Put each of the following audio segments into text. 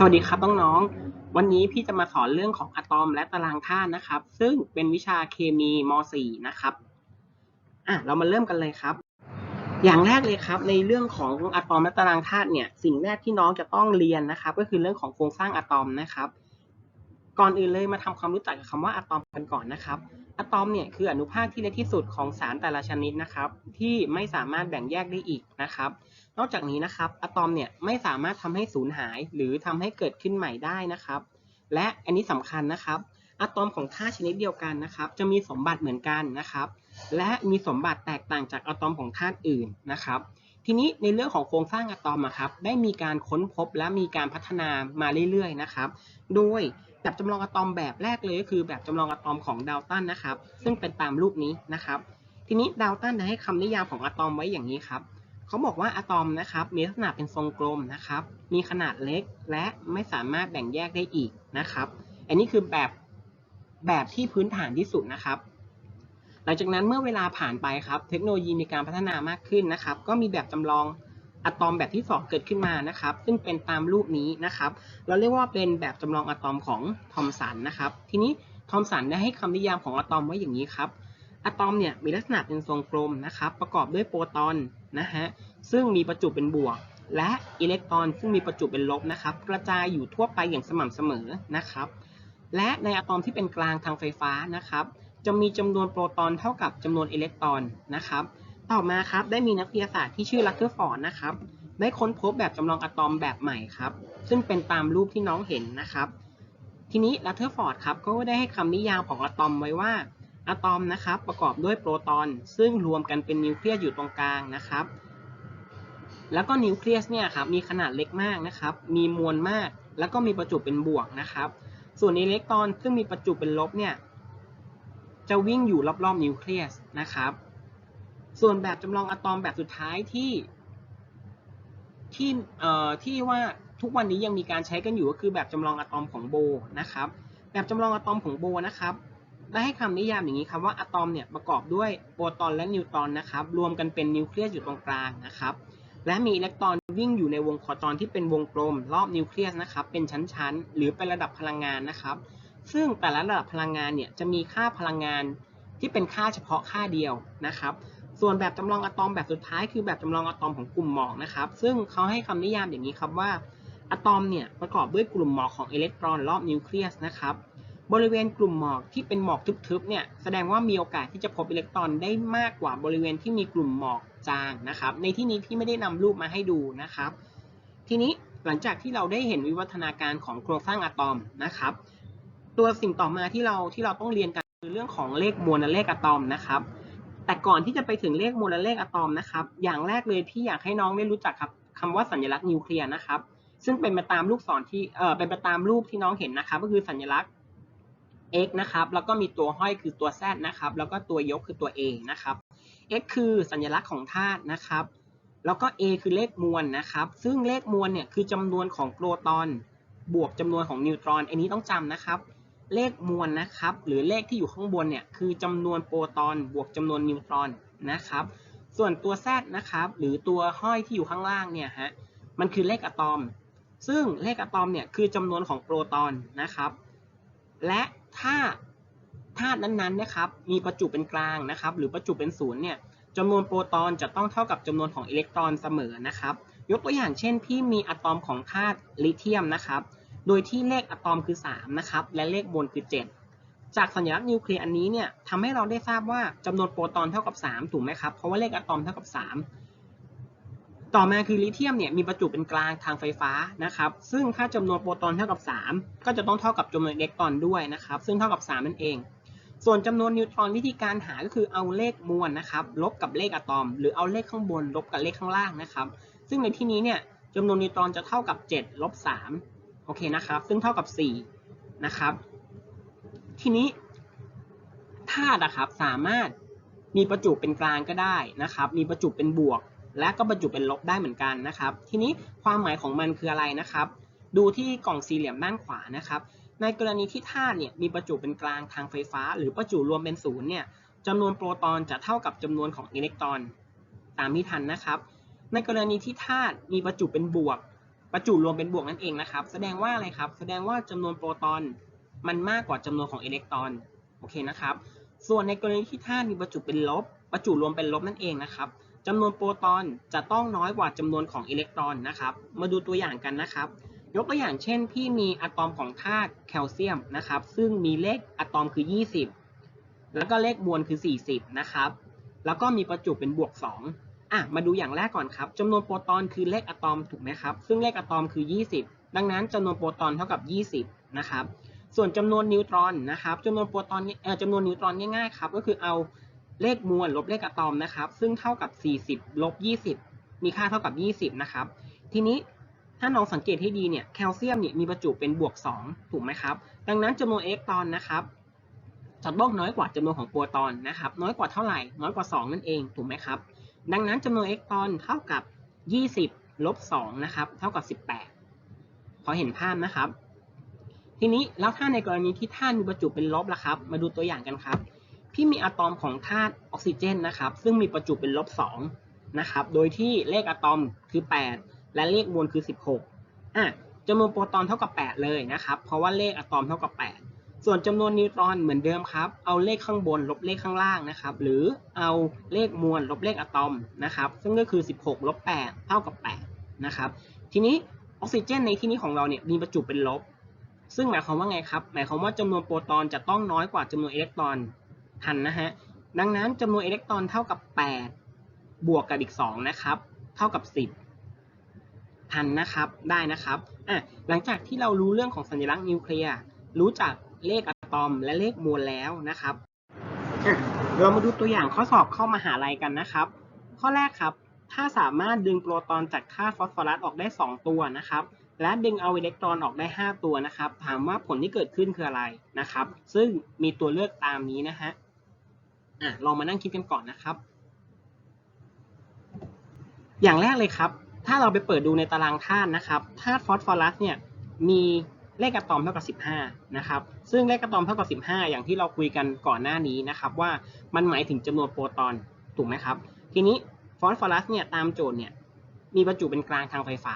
สวัสดีครับน้องๆ วันนี้พี่จะมาสอนเรื่องของอะตอมและตารางธาตุนะครับ ซึ่งเป็นวิชาเคมีม .4 นะครับ อะเรามาเริ่มกันเลยครับ อย่างแรกเลยครับ ในเรื่องของอะตอมและตารางธาตุเนี่ย สิ่งแรกที่น้องจะต้องเรียนนะครับ ก็คือเรื่องของโครงสร้างอะตอมนะครับ ก่อนอื่นเลยมาทำความรู้จักกับคำว่าอะตอมกันก่อนนะครับ อะตอมเนี่ยคืออนุภาคที่เล็กที่สุดของสารแต่ละชนิดนะครับ ที่ไม่สามารถแบ่งแยกได้อีกนะครับ นอกจากนี้นะครับอะตอมเนี่ยไม่สามารถทำให้สูญหาย หรือทำให้เกิดขึ้นใหม่ได้นะครับ และอันนี้สำคัญนะครับอะตอมของธาตุชนิดเดียวกันนะครับ จะมีสมบัติเหมือนกันนะครับ และมีสมบัติแตกต่างจากอะตอมของธาตุอื่นนะครับ ทีนี้ในเรื่องของโครงสร้างอะตอมอะครับได้มีการค้นพบและมีการพัฒนามาเรื่อยๆนะครับ โดยแบบจำลองอะตอมแบบแรกเลยก็คือแบบจำลองอะตอมของดาวตันนะครับ ซึ่งเป็นตามรูปนี้นะครับ ทีนี้ดาวตันได้ให้คำนิยามของอะตอมไว้อย่างนี้ครับ เขาบอกว่าอะตอมนะครับมีลักษณะเป็นทรงกลมนะครับ มีขนาดเล็กและไม่สามารถแบ่งแยกได้อีกนะครับ อันนี้คือแบบแบบที่พื้นฐานที่สุดนะครับ หลังจากนั้นเมื่อเวลาผ่านไปครับ เทคโนโลยีมีการพัฒนามากขึ้นนะครับ ก็มีแบบจำลองอะตอมแบบที่สองเกิดขึ้นมานะครับ ซึ่งเป็นตามรูปนี้นะครับ เราเรียกว่าเป็นแบบจำลองอะตอมของทอมสันนะครับ ทีนี้ทอมสันได้ให้คำนิยามของอะตอมไว้อย่างนี้ครับอะตอมเนี่ยมีลักษณะเป็นทรงกลมนะครับ ประกอบด้วยโปรตอน นะฮะซึ่งมีประจุเป็นบวก และอิเล็กตรอนซึ่งมีประจุเป็นลบนะครับกระจายอยู่ทั่วไปอย่างสม่ำเสมอนะครับและในอะตอมที่เป็นกลางทางไฟฟ้านะครับจะมีจำนวนโปรตอนเท่ากับจำนวนอิเล็กตรอนนะครับต่อมาครับได้มีนักวิทยาศาสตร์ที่ชื่อลัตเทอร์ฟอร์ดนะครับได้ค้นพบแบบจำลองอะตอมแบบใหม่ครับซึ่งเป็นตามรูปที่น้องเห็นนะครับทีนี้ลัตเทอร์ฟอร์ดครับก็ได้ให้คำนิยามของอะตอมไว้ว่า อะตอมนะครับประกอบด้วยโปรตอน ซึ่งรวมกันเป็นนิวเคลียสอยู่ตรงกลางนะครับ แล้วก็นิวเคลียสเนี่ยครับมีขนาดเล็กมากนะครับ มีมวลมาก แล้วก็มีประจุเป็นบวกนะครับ ส่วนอิเล็กตรอนซึ่งมีประจุเป็นลบเนี่ยจะวิ่งอยู่รอบๆนิวเคลียสนะครับ ส่วนแบบจำลองอะตอมแบบสุดท้ายที่ที่เอ่อที่ว่าทุกวันนี้ยังมีการใช้กันอยู่ก็คือแบบจำลองอะตอมของโบนะครับ แบบจำลองอะตอมของโบนะครับ ได้ให้คำนิยามอย่างนี้ครับว่าอะตอมเนี่ยประกอบด้วยโปรตอนและนิวตรอนนะครับรวมกันเป็นนิวเคลียสอยู่ตรงกลางนะครับและมีอิเล็กตรอนวิ่งอยู่ในวงโคจรที่เป็นวงกลม รอบนิวเคลียสนะครับเป็นชั้นๆ หรือเป็นระดับพลังงานนะครับ ซึ่งแต่ละระดับพลังงานเนี่ยจะมีค่าพลังงานที่เป็นค่าเฉพาะค่าเดียวนะครับ ส่วนแบบจำลองอะตอมแบบสุดท้ายคือแบบจำลองอะตอมของกลุ่มหมอกนะครับ ซึ่งเขาให้คำนิยามอย่างนี้ครับว่าอะตอมเนี่ยประกอบด้วยกลุ่มหมอกของอิเล็กตรอนรอบนิวเคลียสนะครับ บริเวณกลุ่มหมอกที่เป็นหมอกทึบๆเนี่ยแสดงว่ามีโอกาสที่จะพบอิเล็กตรอนได้มากกว่าบริเวณที่มีกลุ่มหมอกจางนะครับ ในที่นี้พี่ไม่ได้นำรูปมาให้ดูนะครับ ทีนี้หลังจากที่เราได้เห็นวิวัฒนาการของโครงสร้างอะตอมนะครับ ตัวสิ่งต่อมาที่เราที่เราต้องเรียนกันคือเรื่องของเลขมวลและเลขอะตอมนะครับ แต่ก่อนที่จะไปถึงเลขมวลและเลขอะตอมนะครับ อย่างแรกเลยพี่อยากให้น้องได้รู้จักครับคำว่าสัญลักษณ์นิวเคลียร์นะครับ ซึ่งเป็นไปตามลูกศรที่เอ่อเป็นไปตามรูปที่น้องเห็นนะครับ ก็คือสัญลักษณ์ x นะครับ แล้วก็มีตัวห้อยคือตัว z นะครับ แล้วก็ตัวยกคือตัว a นะครับ x คือสัญลักษณ์ของธาตุนะครับ แล้วก็ a คือเลขมวลนะครับ ซึ่งเลขมวลเนี่ยคือจำนวนของโปรตอน บวกจำนวนของนิวตรอน อันนี้ต้องจำนะครับ เลขมวลนะครับ หรือเลขที่อยู่ข้างบนเนี่ยคือจำนวนโปรตอน บวกจำนวนนิวตรอนนะครับ ส่วนตัว z นะครับ หรือตัวห้อยที่อยู่ข้างล่างเนี่ยฮะ มันคือเลขอะตอม ซึ่งเลขอะตอมเนี่ยคือจำนวนของโปรตอนนะครับ และ ถ้าธาตุนั้นๆนะครับ มีประจุเป็นกลางนะครับ หรือประจุเป็นศูนย์เนี่ยจำนวนโปรตอนจะต้องเท่ากับจำนวนของอิเล็กตรอนเสมอนะครับ ยกตัวอย่างเช่น พี่มีอะตอมของธาตุลิเธียมนะครับ โดยที่เลขอะตอมคือ3นะครับ และเลขมวลคือ 7 จากสัญลักษณ์นิวเคลียร์อันนี้เนี่ยทำให้เราได้ทราบว่าจำนวนโปรตอนเท่ากับ 3 ถูกไหมครับ เพราะว่าเลขอะตอมเท่ากับ 3 ต่อมาคือลิเธียมเนี่ยมีประจุเป็นกลางทางไฟฟ้านะครับซึ่งถ้าจำนวนโปรตอนเท่ากับ 3 ก็จะต้องเท่ากับจำนวนอิเล็กตรอนด้วยนะครับซึ่งเท่ากับ 3 นั่นเอง ส่วนจำนวนนิวตรอนวิธีการหาก็คือเอาเลขมวลนะครับลบกับเลขอะตอม หรือเอาเลขข้างบนลบกับเลขข้างล่างนะครับซึ่งในที่นี้เนี่ยจำนวนนิวตรอนจะเท่ากับ 7 ลบ 3 โอเคนะครับ ซึ่งเท่ากับ 4 นะครับ ทีนี้ธาตุนะครับสามารถมีประจุเป็นกลางก็ได้นะครับ มีประจุเป็นบวก และก็บรรจุเป็นลบได้เหมือนกันนะครับ ทีนี้ความหมายของมันคืออะไรนะครับ ดูที่กล่องสี่เหลี่ยมด้านขวานะครับ ในกรณีที่ธาตุเนี่ยมีประจุเป็นกลางทางไฟฟ้า หรือประจุรวมเป็นศูนย์เนี่ยจำนวนโปรตอนจะเท่ากับจำนวนของอิเล็กตรอน ตามที่ทันนะครับ ในกรณีที่ธาตุมีประจุเป็นบวก ประจุรวมเป็นบวกนั่นเองนะครับ แสดงว่าอะไรครับ แสดงว่าจำนวนโปรตอนมันมากกว่าจำนวนของอิเล็กตรอน โอเคนะครับ ส่วนในกรณีที่ธาตุมีประจุเป็นลบ ประจุรวมเป็นลบนั่นเองนะครับ จำนวนโปรตอนจะต้องน้อยกว่าจำนวนของอิเล็กตรอนนะครับ มาดูตัวอย่างกันนะครับ ยกตัวอย่างเช่น พี่มีอะตอมของธาตุแคลเซียมนะครับ ซึ่งมีเลขอะตอมคือ 20 แล้วก็เลขมวลคือ 40 นะครับ แล้วก็มีประจุเป็นบวก 2 อะ มาดูอย่างแรกก่อนครับจำนวนโปรตอนคือเลขอะตอมถูกไหมครับ ซึ่งเลขอะตอมคือ 20 ดังนั้นจำนวนโปรตอนเท่ากับ 20 นะครับ ส่วนจำนวนนิวตรอนนะครับจำนวนโปรตอนเอ่จำนวนนิวตรอนง่ายๆครับ ก็คือเอา เลขมวลลบเลขอะตอมนะครับ ซึ่งเท่ากับ 40ลบ20 มีค่าเท่ากับ 20 นะครับ ทีนี้ถ้าน้องสังเกตให้ดีเนี่ยแคลเซียมเนี่ยมีประจุเป็นบวก 2 ถูกไหมครับ ดังนั้นจำนวนอิเล็กตรอนนะครับจะต้องน้อยกว่าจำนวนของโปรตอนนะครับ น้อยกว่าเท่าไหร่ น้อยกว่า 2 นั่นเองถูกไหมครับ ดังนั้นจำนวนอิเล็กตรอนเท่ากับ 20ลบ2นะครับเท่ากับ 18 พอเห็นภาพนะครับ ทีนี้แล้วถ้าในกรณีที่ธาตุมีประจุเป็นลบล่ะครับ มาดูตัวอย่างกันครับ พี่มีอะตอมของธาตุออกซิเจนนะครับ ซึ่งมีประจุเป็นลบ2นะครับ โดยที่เลขอะตอมคือ 8 และเลขมวลคือ 16อะจำนวนโปรตอนเท่ากับ 8 เลยนะครับ เพราะว่าเลขอะตอมเท่ากับ 8 ส่วนจำนวนนิวตรอนเหมือนเดิมครับ เอาเลขข้างบนลบเลขข้างล่างนะครับ หรือเอาเลขมวลลบเลขอะตอมนะครับ ซึ่งก็คือ 16ลบ8เท่ากับ8นะครับ ทีนี้ออกซิเจนในที่นี้ของเราเนี่ยมีประจุเป็นลบ ซึ่งหมายความว่าไงครับ หมายความว่าจำนวนโปรตอนจะต้องน้อยกว่าจำนวนอิเล็กตรอน ทันนะฮะ ดังนั้นจำนวนอิเล็กตรอนเท่ากับ 8 บวกกับอีก 2 นะครับ เท่ากับ 10ทันนะครับ ได้นะครับอะหลังจากที่เรารู้เรื่องของสัญลักษณ์นิวเคลียร์ รู้จักเลขอะตอมและเลขมวลแล้วนะครับ เรามาดูตัวอย่างข้อสอบเข้ามาหาลัยกันนะครับ ข้อแรกครับ ถ้าสามารถดึงโปรตอนจากธาตุฟอสฟอรัสออกได้ 2 ตัวนะครับและดึงเอาอิเล็กตรอนออกได้ 5 ตัวนะครับ ถามว่าผลที่เกิดขึ้นคืออะไรนะครับ ซึ่งมีตัวเลือกตามนี้นะฮะ อะลองมานั่งคิดกันก่อนนะครับ อย่างแรกเลยครับ ถ้าเราไปเปิดดูในตารางธาตุนะครับธาตุฟอสฟอรัสเนี่ยมีเลขอะตอมเท่ากับ 15 นะครับ ซึ่งเลขอะตอมเท่ากับ 15 อย่างที่เราคุยกันก่อนหน้านี้นะครับ ว่ามันหมายถึงจำนวนโปรตอนถูกไหมครับ ทีนี้ฟอสฟอรัสเนี่ยตามโจทย์เนี่ยมีบรรจุเป็นกลางทางไฟฟ้า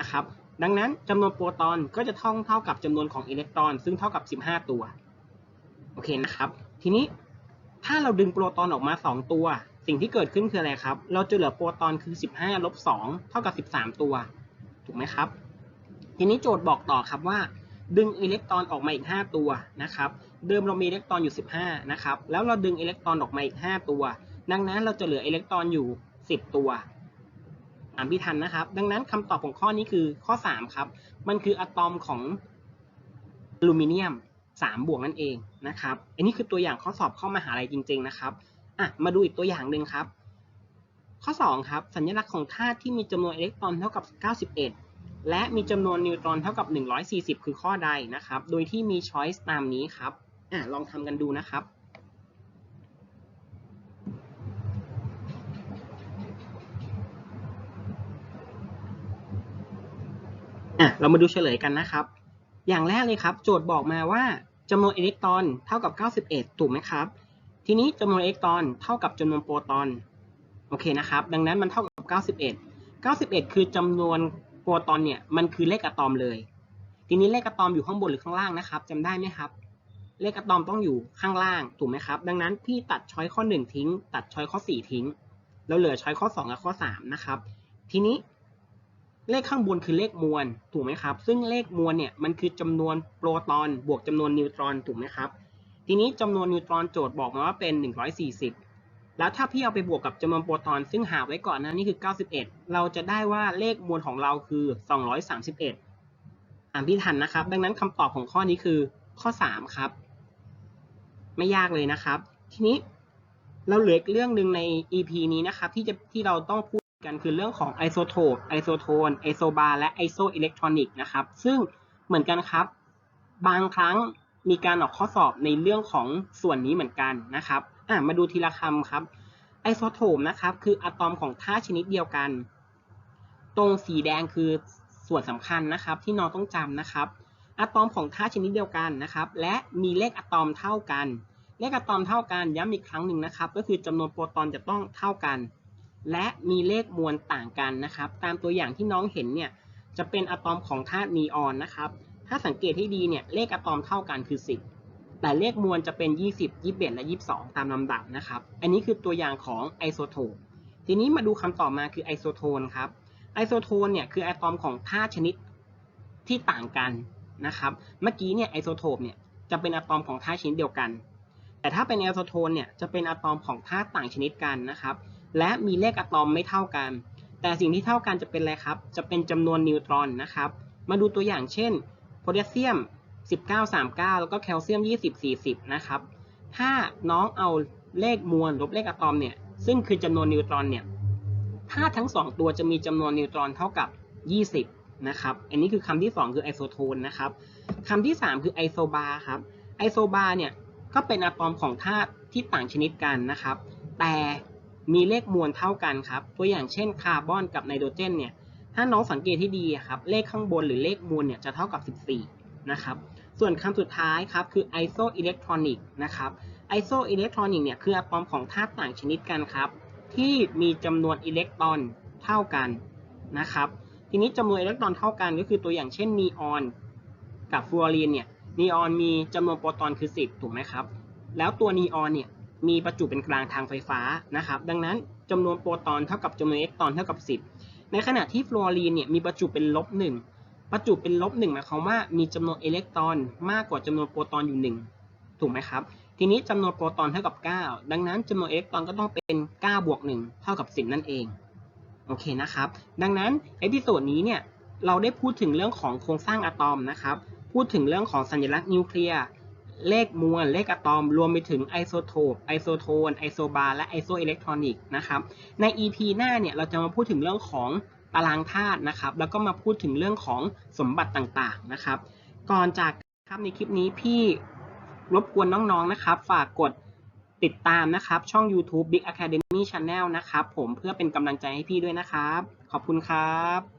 นะครับ ดังนั้นจำนวนโปรตอนก็จะเท่าเท่ากับจำนวนของอิเล็กตรอน ซึ่งเท่ากับ 15 ตัว โอเคนะครับ ทีนี้ ถ้าเราดึงโปรตอนออกมา 2 ตัว สิ่งที่เกิดขึ้นคืออะไรครับ เราจะเหลือโปรตอนคือ 15ลบ2เท่ากับ 13 ตัว ถูกไหมครับ ทีนี้โจทย์บอกต่อครับว่า ดึงอิเล็กตรอนออกมาอีก 5 ตัวนะครับ เดิมเรามีอิเล็กตรอนอยู่ 15 นะครับ แล้วเราดึงอิเล็กตรอนออกมาอีก 5 ตัว ดังนั้นเราจะเหลืออิเล็กตรอนอยู่ 10 ตัวอ่านพี่ทันนะครับ ดังนั้นคำตอบของข้อนี้คือข้อ 3 ครับ มันคืออะตอมของอลูมิเนียม 3 บวกนั่นเองนะครับ อันนี้คือตัวอย่างข้อสอบเข้ามหาลัยจริง ๆนะครับอะมาดูอีกตัวอย่างหนึ่งครับ ข้อ 2 ครับ สัญลักษณ์ของธาตุที่มีจำนวนอิเล็กตรอนเท่ากับ 91 และมีจำนวนนิวตรอนเท่ากับ 140 คือข้อใดนะครับ โดยที่มีช้อยส์ตามนี้ครับอะลองทำกันดูนะครับอะเรามาดูเฉลยกันนะครับ อย่างแรกเลยครับ โจทย์บอกมาว่า จำนวนอิเล็กตรอนเท่ากับ 91 ถูกไหมครับ ทีนี้จำนวนอิเล็กตรอนเท่ากับจำนวนโปรตอน โอเคนะครับ ดังนั้นมันเท่ากับ 91 91 คือจำนวนโปรตอนเนี่ย มันคือเลขอะตอมเลย ทีนี้เลขอะตอมอยู่ข้างบนหรือข้างล่างนะครับจำได้ไหมครับ เลขอะตอมต้องอยู่ข้างล่าง ถูกไหมครับ ดังนั้นพี่ตัดช้อยข้อ 1 ทิ้ง ตัดช้อยข้อ 4 ทิ้ง แล้วเหลือช้อยข้อ 2 กับข้อ 3 นะครับ ทีนี้ เลขข้างบนคือเลขมวลถูกไหมครับ ซึ่งเลขมวลเนี่ยมันคือจำนวนโปรตอนบวกจำนวนนิวตรอนถูกไหมครับ ทีนี้จำนวนนิวตรอนโจทย์บอกมาว่าเป็น 140 แล้วถ้าพี่เอาไปบวกกับจำนวนโปรตอน ซึ่งหาไว้ก่อนนะนี่คือ 91 เราจะได้ว่าเลขมวลของเราคือ 231อ่านพี่ทันนะครับ ดังนั้นคำตอบของข้อนี้คือข้อ 3 ครับ ไม่ยากเลยนะครับ ทีนี้เราเหลืออีกเรื่องหนึ่งใน EP นี้นะครับที่จะที่เราต้องพูด กันคือเรื่องของไอโซโทปไอโซโทนไอโซบาร์และไอโซอิเล็กทรอนิกส์นะครับ ซึ่งเหมือนกันครับ บางครั้งมีการออกข้อสอบในเรื่องของส่วนนี้เหมือนกันนะครับอะมาดูทีละคำครับไอโซโทปนะครับคืออะตอมของธาตุชนิดเดียวกัน ตรงสีแดงคือส่วนสำคัญนะครับ ที่น้องต้องจำนะครับอะตอมของธาตุชนิดเดียวกันนะครับ และมีเลขอะตอมเท่ากัน เลขอะตอมเท่ากันย้ำอีกครั้งหนึ่งนะครับ ก็คือจำนวนโปรตอนจะต้องเท่ากัน และมีเลขมวลต่างกันนะครับ ตามตัวอย่างที่น้องเห็นเนี่ยจะเป็นอะตอมของธาตุนีออนนะครับ ถ้าสังเกตให้ดีเนี่ยเลขอะตอมเท่ากันคือ 10 แต่เลขมวลจะเป็น 20 21 และ 22 ตามลำดับนะครับ อันนี้คือตัวอย่างของไอโซโทป ทีนี้มาดูคำตอบมาคือไอโซโทนครับ ไอโซโทนเนี่ยคืออะตอมของธาตุชนิดที่ต่างกันนะครับ เมื่อกี้เนี่ยไอโซโทปเนี่ยจะเป็นอะตอมของธาตุชนิดเดียวกัน แต่ถ้าเป็นไอโซโทนเนี่ยจะเป็นอะตอมของธาตุต่างชนิดกันนะครับ และมีเลขอะตอมไม่เท่ากัน แต่สิ่งที่เท่ากันจะเป็นอะไรครับ จะเป็นจำนวนนิวตรอนนะครับ มาดูตัวอย่างเช่นโพแทสเซียม 1939 แล้วก็แคลเซียม 20 40 นะครับ ถ้าน้องเอาเลขมวลลบเลขอะตอมเนี่ย ซึ่งคือจำนวนนิวตรอนเนี่ย ถ้าทั้ง 2 ตัวจะมีจำนวนนิวตรอนเท่ากับ 20 นะครับ อันนี้คือคำที่ 2 คือไอโซโทนนะครับคำที่ 3 คือไอโซบาร์ครับ ไอโซบาร์เนี่ยก็เป็นอะตอมของธาตุที่ต่างชนิดกันนะครับ แต่ มีเลขมวลเท่ากันครับ ตัวอย่างเช่นคาร์บอนกับไนโตรเจนเนี่ย ถ้าน้องสังเกตที่ดีครับเลขข้างบนหรือเลขมวลเนี่ยจะเท่ากับ 14 นะครับ ส่วนคำสุดท้ายครับคือไอโซอิเล็กทรอนิกนะครับไอโซอิเล็กทรอนิกเนี่ยคืออะตอมของธาตุต่างชนิดกันครับ ที่มีจำนวนอิเล็กตรอนเท่ากันนะครับทีนี้จำนวนอิเล็กตรอนเท่ากันก็คือตัวอย่างเช่นนีออนกับฟลูออรีนเนี่ยนีออนมีจำนวนโปรตอนคือ 10 ถูกไหมครับ แล้วตัวนีออนเนี่ย มีประจุเป็นกลางทางไฟฟ้านะครับ ดังนั้นจำนวนโปรตอนเท่ากับจำนวนอิเล็กตรอนเท่ากับ 10 ในขณะที่ฟลูออรีนเนี่ยมีประจุเป็นลบหนึ่งประจุเป็นลบหนึ่งหมายความว่ามีจำนวนอิเล็กตรอนมากกว่าจำนวนโปรตอนอยู่หนึ่งถูกไหมครับ ทีนี้จำนวนโปรตอนเท่ากับ 9 ดังนั้นจำนวนอิเล็กตรอนก็ต้องเป็น9บวก1เท่ากับ 10 นั่นเองโอเคนะครับ ดังนั้นเอพิโซดนี้เนี่ยเราได้พูดถึงเรื่องของโครงสร้างอะตอมนะครับ พูดถึงเรื่องของสัญลักษณ์นิวเคลียร์ เลขมวล เลขอะตอม รวมไปถึงไอโซโทป ไอโซโทน ไอโซบาร์ และไอโซอิเล็กทรอนิกส์นะครับ ใน EP หน้าเนี่ย เราจะมาพูดถึงเรื่องของตารางธาตุนะครับ แล้วก็มาพูดถึงเรื่องของสมบัติต่างๆนะครับ ก่อนจากครับในคลิปนี้พี่รบกวนน้องๆนะครับ ฝากกดติดตามนะครับ ช่อง YouTube Big Academy Channel นะครับ ผมเพื่อเป็นกำลังใจให้พี่ด้วยนะครับ ขอบคุณครับ